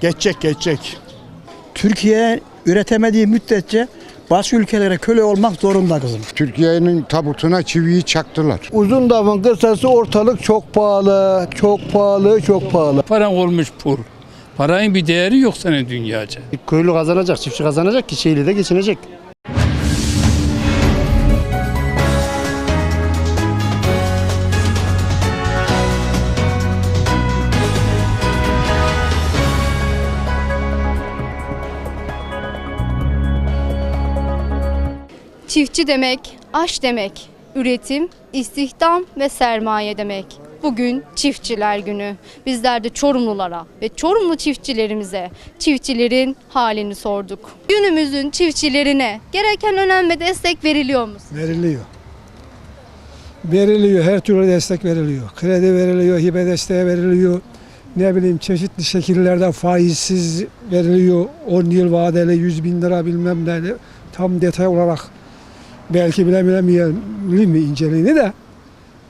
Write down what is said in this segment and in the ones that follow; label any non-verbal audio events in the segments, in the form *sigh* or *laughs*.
Geçecek geçecek. Türkiye üretemediği müddetçe başka ülkelere köle olmak zorunda kızım. Türkiye'nin tabutuna çiviyi çaktılar. Uzun lafın kısası ortalık çok pahalı, çok pahalı, çok pahalı. Paran olmuş pul. Paranın bir değeri yok senin dünyaca. Köylü kazanacak, çiftçi kazanacak ki şeyle de geçinecek. Çiftçi demek, aş demek, üretim, istihdam ve sermaye demek. Bugün çiftçiler günü. Bizler de Çorumlulara ve Çorumlu çiftçilerimize çiftçilerin halini sorduk. Günümüzün çiftçilerine gereken önem ve destek veriliyor mu? Veriliyor. Veriliyor, her türlü destek veriliyor. Kredi veriliyor, hibe desteği veriliyor. Ne bileyim çeşitli şekillerde faizsiz veriliyor. 10 yıl vadeli 100 bin lira bilmem ne. Tam detay olarak belki bile bilemeyelim mi inceliğini de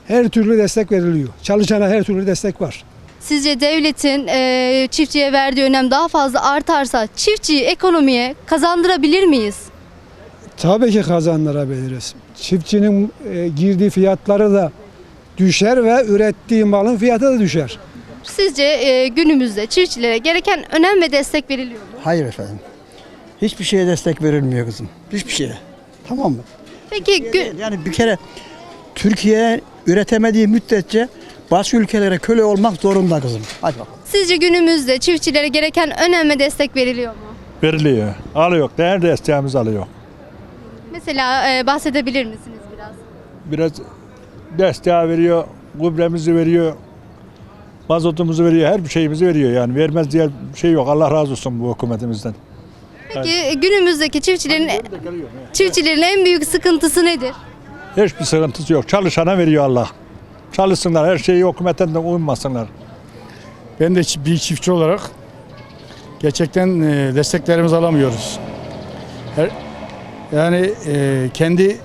her türlü destek veriliyor. Çalışana her türlü destek var. Sizce devletin eee, çiftçiye verdiği önem daha fazla artarsa çiftçiyi ekonomiye kazandırabilir miyiz? Tabii ki kazandırabiliriz. Çiftçinin e, girdiği fiyatları da düşer ve ürettiği malın fiyatı da düşer. Sizce eee, günümüzde çiftçilere gereken önem ve destek veriliyor mu? Hayır efendim. Hiçbir şeye destek verilmiyor kızım. Hiçbir şeye. Tamam mı? Peki gü- Yani bir kere Türkiye üretemediği müddetçe başka ülkelere köle olmak zorunda kızım. Hadi bakalım. sizce günümüzde çiftçilere gereken önem ve destek veriliyor mu? Veriliyor. Alıyor. Değer desteğimiz alıyor. Mesela eee, bahsedebilir misiniz biraz? Biraz desteği veriyor. Gübremizi veriyor. Mazotumuzu veriyor. Her bir şeyimizi veriyor. Yani vermez diye bir şey yok. Allah razı olsun bu hükümetimizden. Peki günümüzdeki çiftçilerin çiftçilerin en büyük sıkıntısı nedir? Hiçbir sıkıntısı yok. Çalışana veriyor Allah. Çalışsınlar. Her şeyi hükümetten de uymasınlar. Ben de bir çiftçi olarak gerçekten e, desteklerimizi alamıyoruz. Her, yani e, kendi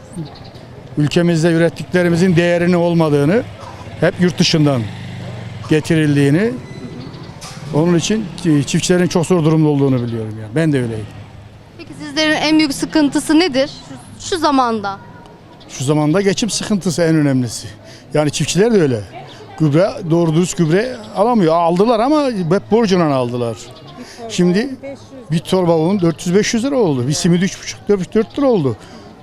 ülkemizde ürettiklerimizin değerini olmadığını, hep yurt dışından getirildiğini, onun için e, çiftçilerin çok zor durumda olduğunu biliyorum. Yani. Ben de öyleyim. Peki sizlerin en büyük sıkıntısı nedir şu, şu zamanda? Şu zamanda geçim sıkıntısı en önemlisi. Yani çiftçiler de öyle. Gübre, doğru dürüst gübre alamıyor. Aldılar ama hep borcuna aldılar. Şimdi bir torba un 400-500 lira oldu. Bir simit 3,5-4 lira oldu.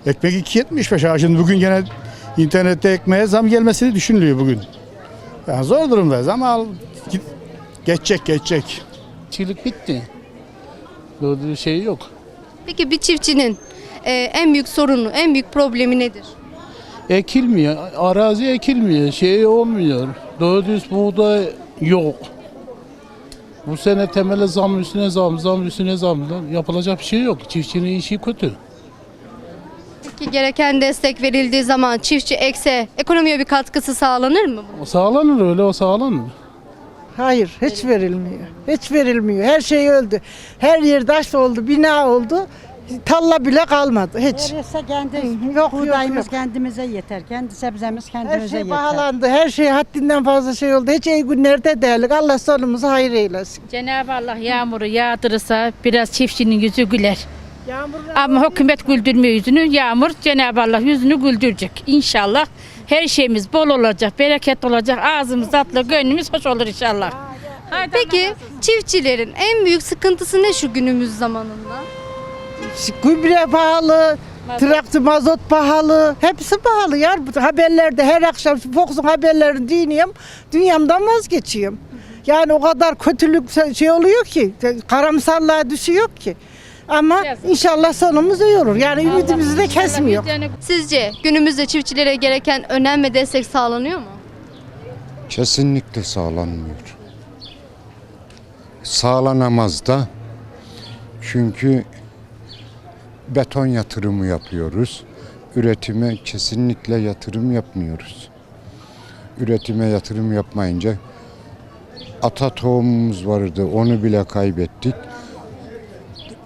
Ekmek 2.75 ha. Şimdi bugün gene internette ekmeğe zam gelmesini düşünülüyor bugün. Yani zor durumdayız ama al, git, geçecek geçecek. Çiftçilik bitti. Böyle şey yok. Peki bir çiftçinin e, en büyük sorunu, en büyük problemi nedir? Ekilmiyor. Arazi ekilmiyor. Şey olmuyor. Doğru düz buğday yok. Bu sene temele zam üstüne zam, zam üstüne zam. Yapılacak bir şey yok. Çiftçinin işi kötü. Peki gereken destek verildiği zaman çiftçi ekse ekonomiye bir katkısı sağlanır mı? O sağlanır öyle o sağlanır. Hayır, hiç verilmiyor. Hiç verilmiyor. Her şey öldü. Her yer taş oldu, bina oldu. Talla bile kalmadı hiç. Verirse kendi Yok, yok, buğdayımız yok. kendimize yeter. Kendi sebzemiz Her kendimize şey yeter. pahalandı. Her şey haddinden fazla şey oldu. Hiç iyi günlerde değerlik. Allah sonumuzu hayır eylesin. Cenab-ı Allah yağmuru yağdırırsa biraz çiftçinin yüzü güler. Ama hükümet güldürmüyor yüzünü. Yağmur Cenab-ı Allah yüzünü güldürecek. İnşallah her şeyimiz bol olacak, bereket olacak. Ağzımız tatlı, gönlümüz hoş olur inşallah. Peki çiftçilerin en büyük sıkıntısı ne şu günümüz zamanında? Gübre pahalı, traktör mazot pahalı. Hepsi pahalı ya. Bu Haberlerde her akşam Fox'un haberlerini dinliyorum. Dünyamdan vazgeçiyorum. Yani o kadar kötülük şey oluyor ki, karamsarlığa düşüyor ki. Ama inşallah sonumuz iyi olur. Yani ümidimizi de kesmiyor. Sizce günümüzde çiftçilere gereken önem ve destek sağlanıyor mu? Kesinlikle sağlanmıyor. Sağlanamaz da. Çünkü beton yatırımı yapıyoruz. Üretime kesinlikle yatırım yapmıyoruz. Üretime yatırım yapmayınca ata tohumumuz vardı. Onu bile kaybettik.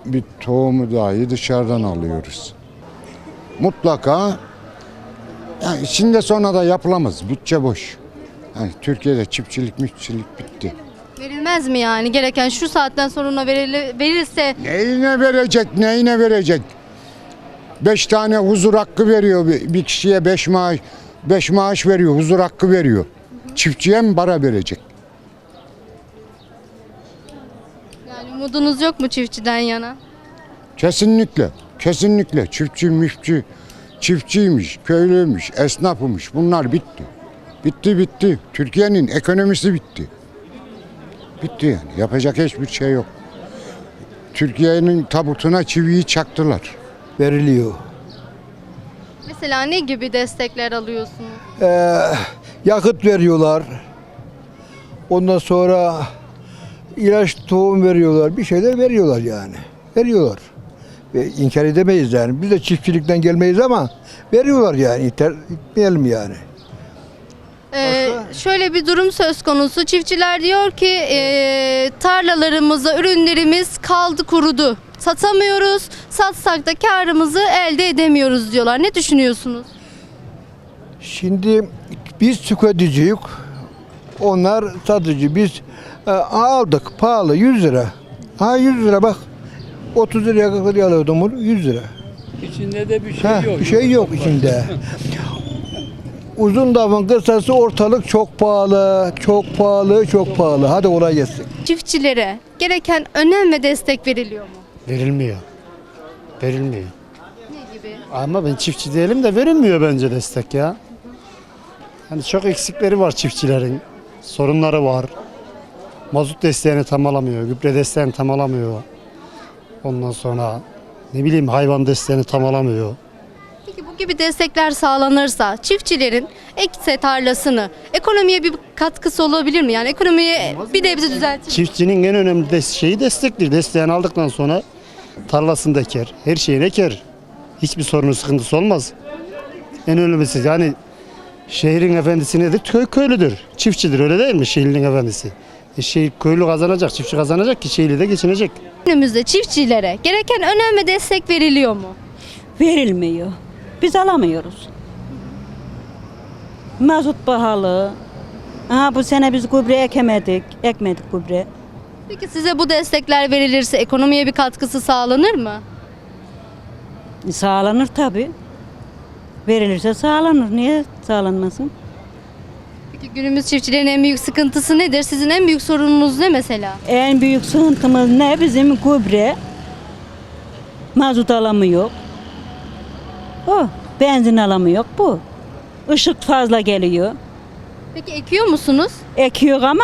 Bir tohumu dahi dışarıdan alıyoruz. Mutlaka yani şimdi sonra da yapılamaz. Bütçe boş. Yani Türkiye'de çiftçilik, mütçilik bitti. Verilmez mi yani? Gereken şu saatten sonra verili- verilse Neyine verecek, neyine verecek? Beş tane huzur hakkı veriyor bir, bir kişiye beş maaş, beş maaş veriyor, huzur hakkı veriyor. Çiftçiye mi para verecek? Umudunuz yok mu çiftçiden yana? Kesinlikle, kesinlikle. Çiftçi, müftçi, çiftçiymiş, köylüymüş, esnafıymış bunlar bitti. Bitti bitti. Türkiye'nin ekonomisi bitti. Bitti yani. Yapacak hiçbir şey yok. Türkiye'nin tabutuna çiviyi çaktılar. Veriliyor. Mesela ne gibi destekler alıyorsunuz? Ee, yakıt veriyorlar. Ondan sonra ilaç tohum veriyorlar. Bir şeyler veriyorlar yani. Veriyorlar. Ve inkar edemeyiz yani. Biz de çiftçilikten gelmeyiz ama veriyorlar yani. İter, etmeyelim yani. Ee, şöyle bir durum söz konusu. Çiftçiler diyor ki e, tarlalarımızda ürünlerimiz kaldı kurudu. Satamıyoruz. Satsak da karımızı elde edemiyoruz diyorlar. Ne düşünüyorsunuz? Şimdi biz tüketiciyiz. Onlar satıcı. Biz e, aldık pahalı 100 lira. Ha 100 lira bak. 30 liraya 40 liraya alıyordum bunu 100 lira. İçinde de bir şey Ha, yok. bir şey yok içinde. Uzun lafın kısası ortalık çok pahalı, çok pahalı, çok pahalı. Hadi olay gelsin. Çiftçilere gereken önem ve destek veriliyor mu? Verilmiyor. Verilmiyor. Ne gibi? Ama ben çiftçi değilim de verilmiyor bence destek ya. Hani çok eksikleri var çiftçilerin. Sorunları var. Mazot desteğini tam alamıyor. Gübre desteğini tam alamıyor. Ondan sonra ne bileyim hayvan desteğini tam alamıyor. Peki bu gibi destekler sağlanırsa çiftçilerin ekse tarlasını ekonomiye bir katkısı olabilir mi? Yani ekonomiye bir nebze düzeltir. mi? Çiftçinin en önemli şeyi destektir. Desteğini aldıktan sonra tarlasını da eker. Her şeyini eker. Hiçbir sorunu sıkıntısı olmaz. En önemlisi yani şehrin efendisi nedir? Köy köylüdür. Çiftçidir öyle değil mi şehrin efendisi? E şey, köylü kazanacak, çiftçi kazanacak ki şehirli de geçinecek. Günümüzde çiftçilere gereken önem ve destek veriliyor mu? Verilmiyor. Biz alamıyoruz. Mazot pahalı. Aha bu sene biz gübre ekemedik. Ekmedik gübre. Peki size bu destekler verilirse ekonomiye bir katkısı sağlanır mı? Sağlanır tabii. Verilirse sağlanır. Niye sağlanmasın? Peki günümüz çiftçilerin en büyük sıkıntısı nedir? Sizin en büyük sorununuz ne mesela? En büyük sıkıntımız ne? Bizim gübre. Mazot alamıyor. O. Benzin alamıyor bu. Işık fazla geliyor. Peki ekiyor musunuz? Ekiyor ama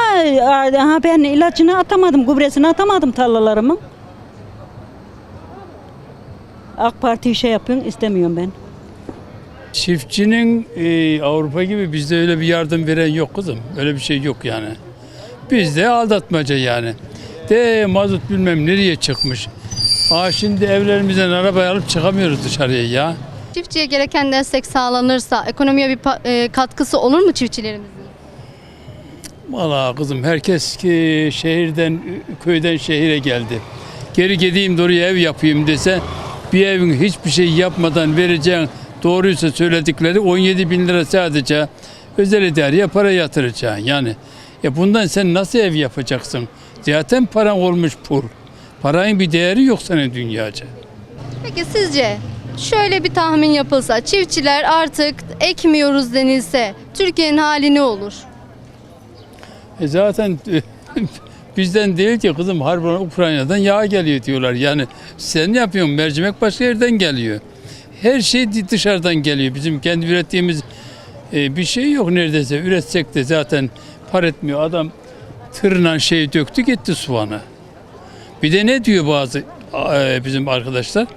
aha ben ilacını atamadım, gübresini atamadım tarlalarımın. AK Parti şey yapıyorsun istemiyorum ben. Çiftçinin e, Avrupa gibi bizde öyle bir yardım veren yok kızım. Öyle bir şey yok yani. Bizde aldatmaca yani. De mazot bilmem nereye çıkmış. Aa şimdi evlerimizden arabayı alıp çıkamıyoruz dışarıya ya. Çiftçiye gereken destek sağlanırsa ekonomiye bir e, katkısı olur mu çiftçilerimizin? Valla kızım herkes ki şehirden, köyden şehire geldi. Geri gideyim de oraya ev yapayım dese bir evin hiçbir şey yapmadan vereceğin doğruysa söyledikleri 17 bin lira sadece özel idareye para yatıracaksın. Yani e bundan sen nasıl ev yapacaksın? Zaten paran olmuş pur. Paranın bir değeri yok senin dünyaca. Peki sizce şöyle bir tahmin yapılsa çiftçiler artık ekmiyoruz denilse Türkiye'nin hali ne olur? E zaten *laughs* bizden değil ki kızım harbiden Ukrayna'dan yağ geliyor diyorlar. Yani sen ne yapıyorsun? Mercimek başka yerden geliyor. Her şey dışarıdan geliyor. Bizim kendi ürettiğimiz e, bir şey yok neredeyse. Üretsek de zaten par etmiyor. Adam tırla şey döktü gitti soğanı. Bir de ne diyor bazı e, bizim arkadaşlar?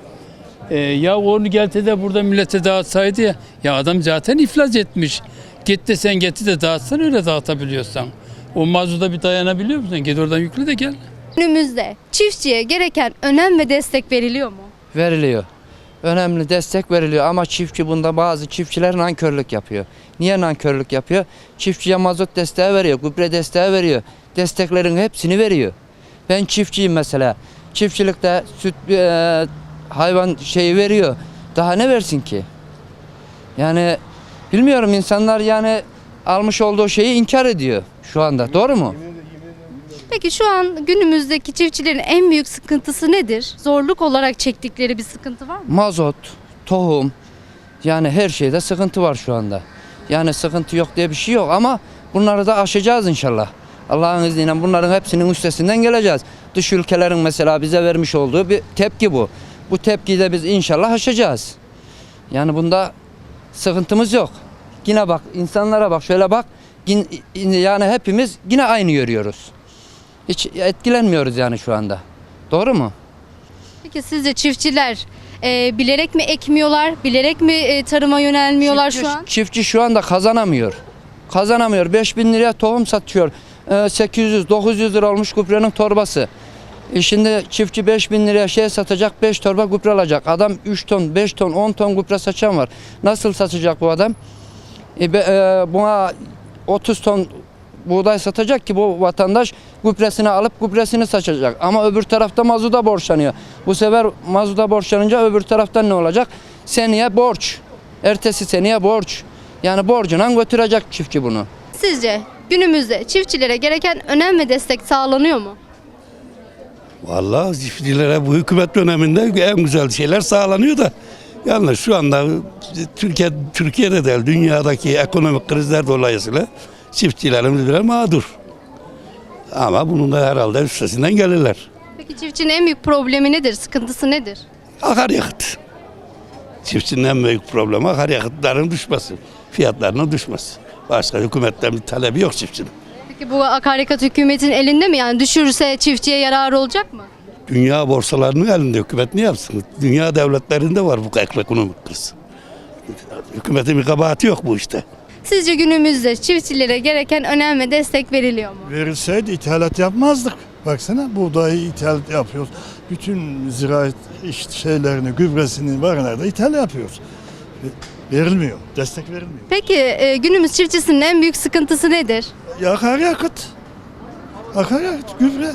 E, ya onu gelse de burada millete dağıtsaydı ya. Ya adam zaten iflas etmiş. Git de sen getir de dağıtsan öyle dağıtabiliyorsan. O mazuda bir dayanabiliyor musun? Git oradan yükle de gel. Günümüzde çiftçiye gereken önem ve destek veriliyor mu? veriliyor. Önemli destek veriliyor ama çiftçi bunda bazı çiftçiler nankörlük yapıyor. Niye nankörlük yapıyor? Çiftçiye mazot desteği veriyor, gübre desteği veriyor. Desteklerin hepsini veriyor. Ben çiftçiyim mesela. Çiftçilikte süt eee, hayvan şeyi veriyor. Daha ne versin ki? Yani bilmiyorum insanlar yani almış olduğu şeyi inkar ediyor şu anda. Doğru mu? Peki şu an günümüzdeki çiftçilerin en büyük sıkıntısı nedir? Zorluk olarak çektikleri bir sıkıntı var mı? Mazot, tohum yani her şeyde sıkıntı var şu anda. Yani sıkıntı yok diye bir şey yok ama bunları da aşacağız inşallah. Allah'ın izniyle bunların hepsinin üstesinden geleceğiz. Dış ülkelerin mesela bize vermiş olduğu bir tepki bu. Bu tepkiyi de biz inşallah aşacağız. Yani bunda sıkıntımız yok. Yine bak insanlara bak şöyle bak. Yani hepimiz yine aynı görüyoruz. Hiç etkilenmiyoruz yani şu anda. Doğru mu? Peki sizce çiftçiler e, bilerek mi ekmiyorlar, bilerek mi e, tarıma yönelmiyorlar çiftçi, şu an? Çiftçi şu anda kazanamıyor. Kazanamıyor. 5000 liraya tohum satıyor. Ee, 800 900 lira olmuş gübrenin torbası. E şimdi çiftçi 5000 liraya şey satacak 5 torba gübre alacak. Adam 3 ton, 5 ton, 10 ton gübre saçan var. Nasıl satacak bu adam? E, be- e, buna 30 ton buğday satacak ki bu vatandaş gübresini alıp gübresini saçacak. Ama öbür tarafta mazuda borçlanıyor. Bu sefer mazuda borçlanınca öbür taraftan ne olacak? Seneye borç. Ertesi seneye borç. Yani borcuna götürecek çiftçi bunu. Sizce günümüzde çiftçilere gereken önem ve destek sağlanıyor mu? Vallahi çiftçilere bu hükümet döneminde en güzel şeyler sağlanıyor da yalnız şu anda Türkiye Türkiye'de değil dünyadaki ekonomik krizler dolayısıyla çiftçilerimiz biraz mağdur. Ama bunun da herhalde üstesinden gelirler. Peki çiftçinin en büyük problemi nedir, sıkıntısı nedir? Akaryakıt. Çiftçinin en büyük problemi akaryakıtların düşmesi. Fiyatlarının düşmesi. Başka hükümetten bir talebi yok çiftçinin. Peki bu akaryakıt hükümetin elinde mi? Yani düşürürse çiftçiye yarar olacak mı? Dünya borsalarının elinde hükümet ne yapsın? Dünya devletlerinde var bu ekonomik kriz. Hükümetin bir kabahati yok bu işte. Sizce günümüzde çiftçilere gereken önem ve destek veriliyor mu? Verilseydi ithalat yapmazdık. Baksana buğdayı ithalat yapıyoruz. Bütün ziraat iş şeylerini, gübresini var nerede ithal yapıyoruz. Verilmiyor, destek verilmiyor. Peki e, günümüz çiftçisinin en büyük sıkıntısı nedir? Ya akaryakıt. Akaryakıt, gübre.